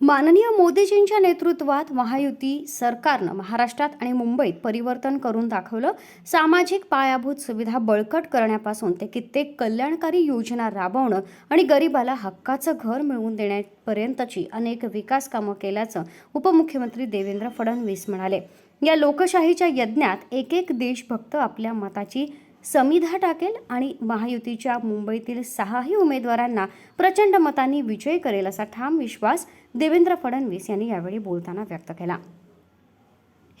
माननीय मोदीजींच्या नेतृत्वात महायुती सरकारनं महाराष्ट्रात आणि मुंबईत परिवर्तन करून दाखवलं. सामाजिक पायाभूत सुविधा बळकट करण्यापासून ते कित्येक कल्याणकारी योजना राबवणं आणि गरिबाला हक्काचं घर मिळवून देण्यापर्यंतची अनेक विकास कामं केल्याचं उपमुख्यमंत्री देवेंद्र फडणवीस म्हणाले. या लोकशाहीच्या यज्ञात एक एक देशभक्त आपल्या मताची समिधा टाकेल आणि महायुतीच्या मुंबईतील सहाही उमेदवारांना प्रचंड मतांनी विजय करेल असा ठाम विश्वास देवेंद्र फडणवीस यांनी यावेळी बोलताना व्यक्त केला.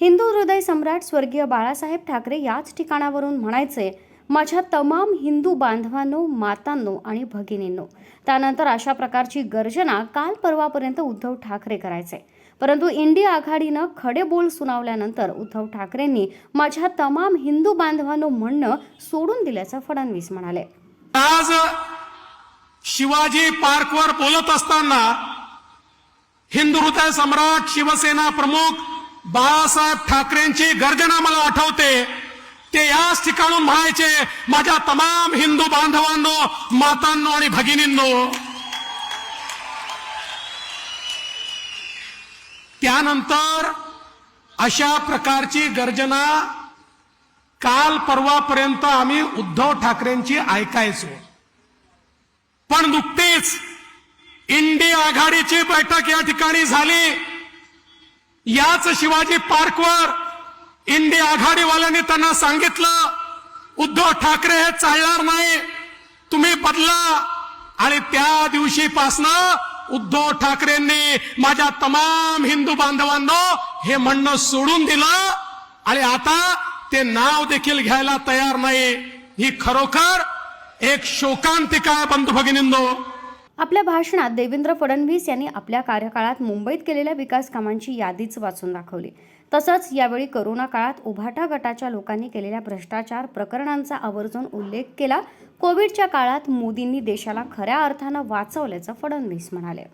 हिंदू हृदय सम्राट स्वर्गीय बाळासाहेब ठाकरे याच ठिकाणावरून म्हणायचे माझ्या तमाम हिंदू बांधवांनो मातांनो आणि भगिनींनो त्यानंतर अशा प्रकारची गर्जना काल परवापर्यंत उद्धव ठाकरे करायचे. परंतु इंडिया आघाडीनं खडे बोल सुनावल्यानंतर उद्धव ठाकरेंनी माझ्या तमाम हिंदू बांधवांनो म्हणणं सोडून दिल्याचं फडणवीस म्हणाले. आज शिवाजी पार्कवर बोलत असताना हिंदू हृदय सम्राट शिवसेना प्रमुख बाळासाहेब ठाकरेंची गर्जना मला आठवते. ते याच ठिकाणून म्हणायचे माझ्या तमाम हिंदू बांधवांनो मातांनो आणि भगिनींनो त्यानंतर अशा प्रकारची गर्जना काल परवापर्यंत आम्ही उद्धव ठाकरेंची ऐकायचो. पण नुकतीच इंडी आघाडीची बैठक या ठिकाणी झाली. याच शिवाजी पार्कवर इंडी आघाडीवाल्यांनी त्यांना सांगितलं उद्धव ठाकरे हे चालणार नाही तुम्ही बदला. आणि त्या दिवशीपासनं उद्धव ठाकरेंनी माझ्या तमाम हिंदू बांधवांना हे म्हणणं सोडून दिलं. आणि आता ते नाव देखील घ्यायला तयार नाही ही खरोखर एक शोकांतिका आहे बंधू भगिनींनो. आपल्या भाषणात देवेंद्र फडणवीस यांनी आपल्या कार्यकाळात मुंबईत केलेल्या विकास कामांची यादीच वाचून दाखवली. तसंच यावेळी करोना काळात उभाटा गटाच्या लोकांनी केलेल्या भ्रष्टाचार प्रकरणांचा आवर्जून उल्लेख केला. कोविडच्या काळात मोदींनी देशाला खऱ्या अर्थानं वाचवल्याचं फडणवीस म्हणाले.